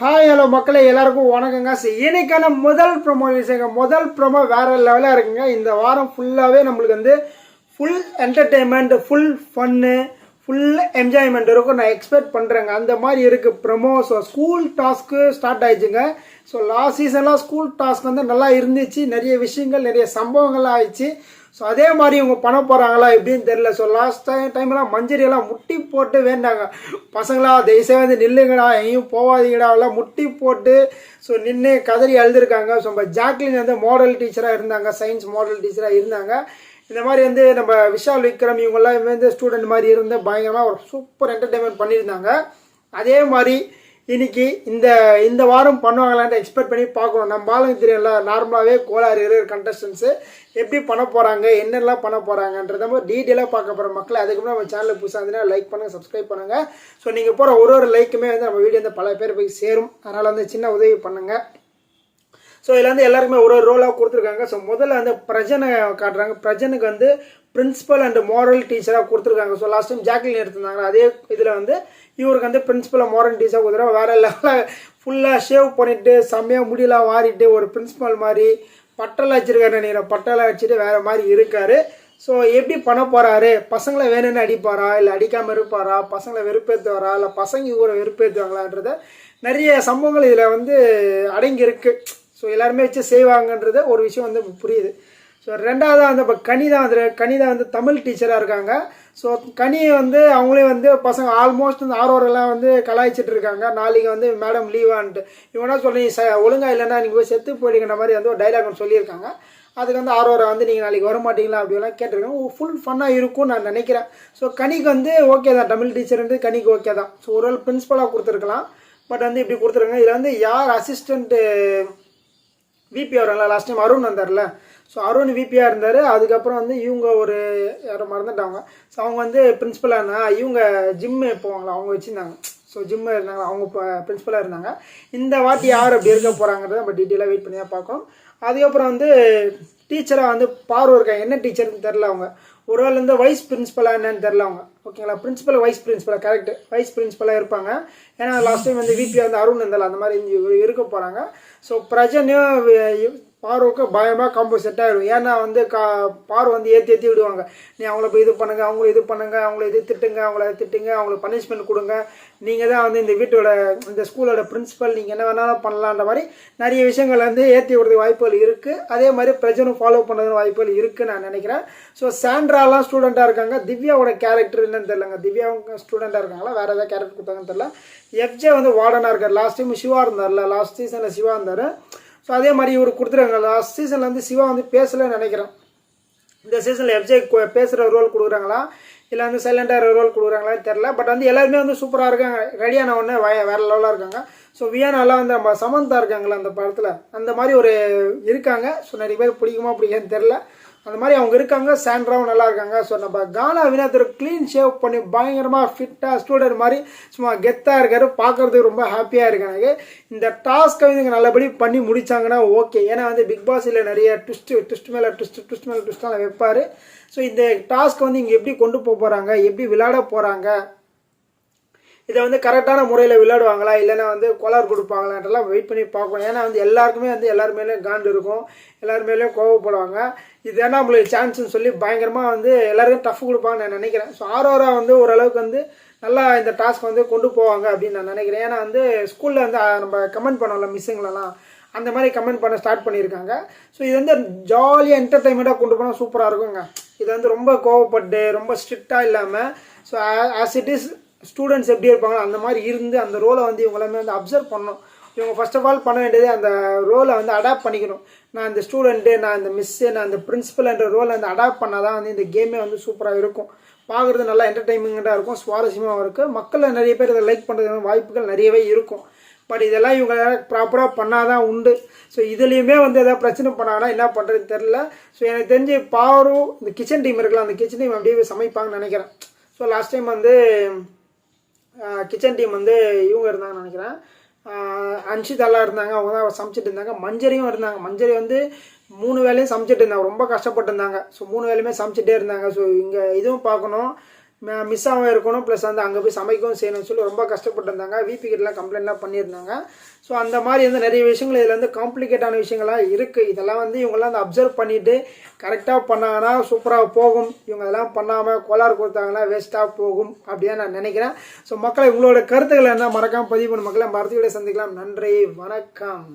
Hi hello மக்களே எல்லாருக்கும் வணக்கங்க. இன்னைக்கான முதல் ப்ரோமோ விஷயங்க முதல் ப்ரோமோ வேற லெவலாக இருக்குங்க. இந்த வாரம் ஃபுல்லாகவே நம்மளுக்கு வந்து full entertainment full fun full enjoyment இருக்கும். நான் எக்ஸ்பெக்ட் பண்ணுறேங்க அந்த மாதிரி இருக்குது promo so school task start ஆயிடுச்சுங்க. ஸோ லாஸ்ட் சீசன்லாம் ஸ்கூல் டாஸ்க் வந்து நல்லா இருந்துச்சு. நிறைய விஷயங்கள் நிறைய சம்பவங்கள்லாம் ஆயிடுச்சு. ஸோ அதே மாதிரி இவங்க பண்ண போகிறாங்களா எப்படின்னு தெரியல. ஸோ லாஸ்ட் டைம் டைம்லாம் மஞ்சரியெல்லாம் முட்டி போட்டு வேண்டாங்க. பசங்களா தயவுசெய்து வந்து நில்லுங்கடா எங்கேயும் போகாதீங்கடா எல்லாம் முட்டி போட்டு ஸோ நின்று கதறி அழுதுருக்காங்க. ஸோ நம்ம ஜாக்லின் வந்து மாடல் டீச்சராக இருந்தாங்க சயின்ஸ் மாடல் டீச்சராக இருந்தாங்க. இந்த மாதிரி வந்து நம்ம விஷால் விக்ரம் இவங்கெல்லாம் வந்து ஸ்டூடெண்ட் மாதிரி இருந்து பயங்கரமாக ஒரு சூப்பர் என்டர்டைன்மெண்ட் பண்ணியிருந்தாங்க. அதே மாதிரி இன்னைக்கு இந்த இந்த வாரம் பண்ணுவாங்களான்னு எக்ஸ்பெக்ட் பண்ணி பார்க்கணும். நம்ம ஆளுங்க தெரியல நார்மலாகவே கோளாறு இருக்கிற கண்டஸ்டன்ஸு எப்படி பண்ண போகிறாங்க என்னெல்லாம் பண்ண போகிறாங்கன்றத மாதிரி டீட்டெயிலாக பார்க்க போகிற மக்கள் அதுக்கு முன்னாடி நம்ம சேனலில் புதுசாக இருந்தீங்கன்னா லைக் பண்ணுங்கள் சப்ஸ்கிரைப் பண்ணுங்கள் ஸோ நீங்கள் போகிற ஒரு ஒரு லைக்குமே வந்து நம்ம வீடியோ வந்து பல பேர் போய் சேரும். அதனால் வந்து சின்ன உதவி பண்ணுங்கள் ஸோ இதில் வந்து எல்லாருக்குமே ஒரு ஒரு ரோலாக கொடுத்துருக்காங்க. ஸோ முதல்ல வந்து பிரஜனை காட்டுறாங்க. பிரஜனுக்கு வந்து பிரின்ஸிபல் அண்ட் மாரல் டீச்சராக கொடுத்துருக்காங்க. ஸோ லாஸ்ட் டைம் ஜாக்லின் எடுத்திருந்தாங்க அதே இதில் வந்து இவருக்கு வந்து பிரின்சிபல் மாரல் டீச்சராக கொடுத்துருக்காங்க. வேறு லெவலில் ஃபுல்லாக ஷேவ் பண்ணிவிட்டு செம்மையாக முடியெல்லாம் வாரிட்டு ஒரு பிரின்ஸிபல் மாதிரி பட்டெல்லாம் வச்சுருக்காரு நினைக்கிறேன். பட்டெல்லாம் வச்சுட்டு வேறு மாதிரி இருக்கார். ஸோ எப்படி பண்ண போகிறாரு பசங்களை வேணும்னு அடிப்பாரா? இல்லை அடிக்காமல் இருப்பாரா? பசங்களை வெறுப்பேற்றுவாரா இல்லை பசங்க இவரை வெறுப்பேற்றுவாங்களான்றத நிறைய சம்பவங்கள் இதில் வந்து அடங்கியிருக்கு. ஸோ எல்லாருமே வச்சு செய்வாங்கன்றது ஒரு விஷயம் வந்து புரியுது. ஸோ ரெண்டாவது வந்து இப்போ கனி வந்து கனி வந்து தமிழ் டீச்சராக இருக்காங்க. ஸோ கனி வந்து அவங்களே வந்து பசங்க ஆல்மோஸ்ட் இந்த ஆர்வரெல்லாம் வந்து கலாய்ச்சிட்டு இருக்காங்க. நாளைக்கு வந்து மேடம் லீவான்ட்டு இவனா சொல்லி ச ஒழுங்காக இல்லைன்னா நீங்கள் போய் செத்து போயிடுங்கிற மாதிரி வந்து ஒரு டைலாக் ஒன்று சொல்லியிருக்காங்க. அதுக்கு வந்து ஆர்வரை வந்து நீங்கள் நாளைக்கு வர மாட்டீங்களா? அப்படிலாம் கேட்டிருக்காங்க. ஃபுல் ஃபன்னாக இருக்கும்னு நான் நினைக்கிறேன். ஸோ கனிக்கு வந்து ஓகே தான். தமிழ் டீச்சர்ன்றது கனிக்கு ஓகே தான். ஸோ ஒரு ஆள் பிரின்ஸ்பலாக கொடுத்துருக்கலாம். பட் வந்து இப்படி கொடுத்துருக்காங்க. இதில் வந்து யார் அசிஸ்டண்ட்டு விபி அவர்களா லாஸ்ட் டைம் அருண் வந்தார்ல. ஸோ அருண் விபியாக இருந்தார். அதுக்கப்புறம் வந்து இவங்க ஒரு யாரோ மறந்துட்டாங்க. ஸோ அவங்க வந்து பிரின்ஸிபலாக இருந்தாங்க. இவங்க ஜிம்மு போவாங்களா? அவங்க வச்சுருந்தாங்க. ஸோ ஜிம்மு இருந்தாங்க. அவங்க இப்போ பிரின்ஸிபலாக இருந்தாங்க. இந்த வாட்டி யார் அப்படி இருக்க போகிறாங்கிறத நம்ம டீட்டெயிலாக வெயிட் பண்ணி தான் பார்க்கணும். அதுக்கப்புறம் வந்து டீச்சராக வந்து பார்வை இருக்காங்க என்ன டீச்சர்னு தெரில அவங்க. ஒரு ஆள் வந்து வைஸ் பிரின்ஸிபலாக என்னன்னு தெரில அவங்க. ஓகேங்களா பிரின்சிபல் வைஸ் பிரின்சிபலாக கரெக்ட் வைஸ் பிரின்சிபலாக இருப்பாங்க. ஏன்னா லாஸ்ட் டைம் வந்து விபி வந்து அருண் இருந்தால அந்த மாதிரி இருக்க போகிறாங்க ஸோ பிரஜனையும் பார்வுக்கு பயமாக காம்போ செட் ஆகிடும் ஏன்னா வந்து கா பார்வை வந்து ஏற்றி ஏற்றி விடுவாங்க. நீ அவங்கள போய் இது பண்ணுங்க அவங்கள இது பண்ணுங்க அவங்கள இது திட்டுங்க அவங்கள திட்டுங்க அவங்களுக்கு பனிஷ்மெண்ட் கொடுங்க. நீங்கள் தான் வந்து இந்த வீட்டோட இந்த ஸ்கூலோட பிரின்ஸிபல் நீங்கள் என்ன வேணாலும் பண்ணலான்ற மாதிரி நிறைய விஷயங்கள் வந்து ஏற்றி விடுறதுக்கு வாய்ப்புகள் இருக்குது அதே மாதிரி பிரஜனும் ஃபாலோ பண்ணுறதுக்கு வாய்ப்புகள் இருக்குது நான் நினைக்கிறேன். ஸோ சாண்ட்ராலாம் ஸ்டூடெண்ட்டாக இருக்காங்க. திவ்யாவோட கேரக்டர் என்னன்னு தெரிலங்க திவ்யா ஸ்டூடெண்ட்டாக இருக்காங்களா? வேறு ஏதாவது கேரக்டர் கொடுத்தாங்கன்னு தெரில எஃப்ஜே வந்து வார்டனாக இருக்கார். லாஸ்ட் டைம் சிவா இருந்தார்ல. லாஸ்ட் சீசனில் சிவா இருந்தார். ஸோ அதே மாதிரி இவர் கொடுத்துருக்காங்க. லாஸ்ட் சீசனில் வந்து சிவா வந்து பேசலன்னு நினைக்கிறேன். இந்த சீசனில் எஃப்ஜே பேசுகிற ரோல் கொடுக்குறாங்களா? இல்லை வந்து சைலண்டாக ரோல் கொடுக்குறாங்களான்னு தெரில பட் வந்து எல்லாருமே வந்து சூப்பராக இருக்காங்க. ரெடியான உடனே வய வேறு லெவலாக இருக்காங்க. ஸோ வியானாலாம் வந்து நம்ம சமந்தா இருக்காங்களா அந்த படத்தில். அந்த மாதிரி ஒரு இருக்காங்க. ஸோ நிறைய பேர் பிடிக்குமா பிடிக்கான்னு தெரில அந்த மாதிரி அவங்க இருக்காங்க சாண்ட்ராவும் நல்லா இருக்காங்க. ஸோ நம்ம கானா வினோத் க்ளீன் ஷேவ் பண்ணி பயங்கரமாக ஃபிட்டாக ஸ்டூடெண்ட் மாதிரி சும்மா கெத்தாக இருக்காரு. பார்க்குறதுக்கு ரொம்ப ஹாப்பியாக இருக்கு எனக்கு இந்த டாஸ்க்கை வந்து இங்கே நல்லபடி பண்ணி முடித்தாங்கன்னா ஓகே ஏன்னா வந்து பிக் பாஸில் நிறைய ட்விஸ்ட்டு ட்விஸ்ட் மேலே ட்விஸ்ட் ட்விஸ்ட் மேலே ட்விஸ்ட்லாம் வைப்பார். ஸோ இந்த டாஸ்க்கை வந்து இங்கே எப்படி கொண்டு போக போகிறாங்க எப்படி விளையாட போகிறாங்க இதை வந்து கரெக்டான முறையில் விளையாடுவாங்களா? இல்லைன்னா வந்து கோளாறு கொடுப்பாங்களான்றலாம் வெயிட் பண்ணி பார்க்கணும். ஏன்னா வந்து எல்லாருக்குமே வந்து எல்லார் மேலேயும் காண்டு இருக்கும். எல்லார் மேலேயும் கோவப்படுவாங்க. இது நம்மளுக்கு சான்ஸ்னு சொல்லி பயங்கரமாக வந்து எல்லாருக்கும் டஃப் கொடுப்பாங்கன்னு நான் நினைக்கிறேன். ஸோ ஆரோரா வந்து ஓரளவுக்கு வந்து நல்லா இந்த டாஸ்க் வந்து கொண்டு போவாங்க அப்படின்னு நான் நினைக்கிறேன். ஏன்னா வந்து ஸ்கூலில் வந்து நம்ம கமெண்ட் பண்ணோம்ல மிஸ்ஸுங்களெல்லாம் அந்த மாதிரி கமெண்ட் பண்ண ஸ்டார்ட் பண்ணியிருக்காங்க. ஸோ இது வந்து ஜாலியாக என்டர்டைன்மெண்ட்டாக கொண்டு போனால் சூப்பராக இருக்குங்க. இது வந்து ரொம்ப கோவப்பட்டு ரொம்ப ஸ்ட்ரிக்டாக இல்லாமல் so as it is students எப்படி இருப்பாங்களோ அந்த மாதிரி இருந்து அந்த ரோலை வந்து இவங்க எல்லாமே வந்து அப்சர்வ் பண்ணணும். இவங்க ஃபர்ஸ்ட் ஆஃப் ஆல் பண்ண வேண்டியது அந்த ரோலை வந்து அடாப்ட் பண்ணிக்கணும். நான் இந்த ஸ்டூடெண்ட்டு நான் இந்த மிஸ்ஸு நான் இந்த பிரின்ஸிபல்ன்ற ரோலை வந்து அடாப்ட் பண்ணால் தான் வந்து இந்த கேமே வந்து சூப்பராக இருக்கும். பார்க்குறது நல்லா என்டர்டைன்மெண்ட்டாக இருக்கும் சுவாரஸ்யமாகவும் இருக்குது மக்கள் நிறைய பேர் இதை லைக் பண்ணுறதுக்கான வாய்ப்புகள் நிறையவே இருக்கும். பட் இதெல்லாம் இவங்க ப்ராப்பராக பண்ணால் தான் உண்டு. ஸோ இதுலேயுமே வந்து எதாவது பிரச்சனை பண்ணாங்கன்னா என்ன பண்ணுறதுன்னு தெரில ஸோ எனக்கு தெரிஞ்சு பாரும் இந்த கிச்சன் டீம் இருக்கலாம். அந்த கிச்சன் டீம் அப்படியே சமைப்பாங்கன்னு நினைக்கிறேன். ஸோ லாஸ்ட் டைம் வந்து கிச்சன் டீம் வந்து இவங்க இருந்தாங்கன்னு நினைக்கிறேன். அன்ஷிதாலாம் இருந்தாங்க. அவங்க தான் சமைச்சிட்டு இருந்தாங்க. மஞ்சரியும் இருந்தாங்க. மஞ்சரி வந்து மூணு வேலையும் சமைச்சிட்டு இருந்தாங்க. ரொம்ப கஷ்டப்பட்டு இருந்தாங்க. ஸோ மூணு வேலையுமே சமைச்சிட்டே இருந்தாங்க. ஸோ இங்கே இதுவும் பார்க்கணும். மிஸ் ஆகும் இருக்கணும். ப்ளஸ் வந்து அங்கே போய் சமைக்கவும் செய்யணும்னு சொல்லி ரொம்ப கஷ்டப்பட்டிருந்தாங்க. விபி கிட்டலாம் கம்ப்ளைண்ட்லாம் பண்ணியிருந்தாங்க. ஸோ அந்த மாதிரி வந்து நிறைய விஷயங்கள் இதில் வந்து காம்ப்ளிகேட்டான விஷயங்கள்லாம் இருக்குது இதெல்லாம் வந்து இவங்கெல்லாம் வந்து அப்சர்வ் பண்ணிவிட்டு கரெக்டாக பண்ணாங்கன்னா சூப்பராக போகும். இவங்க அதெல்லாம் பண்ணாமல் கோளாறு கொடுத்தாங்கன்னா வேஸ்ட்டாக போகும் அப்படின்னு நான் நினைக்கிறேன். ஸோ மக்களை உங்களோட கருத்துக்களை என்ன மறக்காமல் பதிவு பண்ண மக்களை மறுத்துக்கிட்டே சந்திக்கலாம். நன்றி வணக்கம்.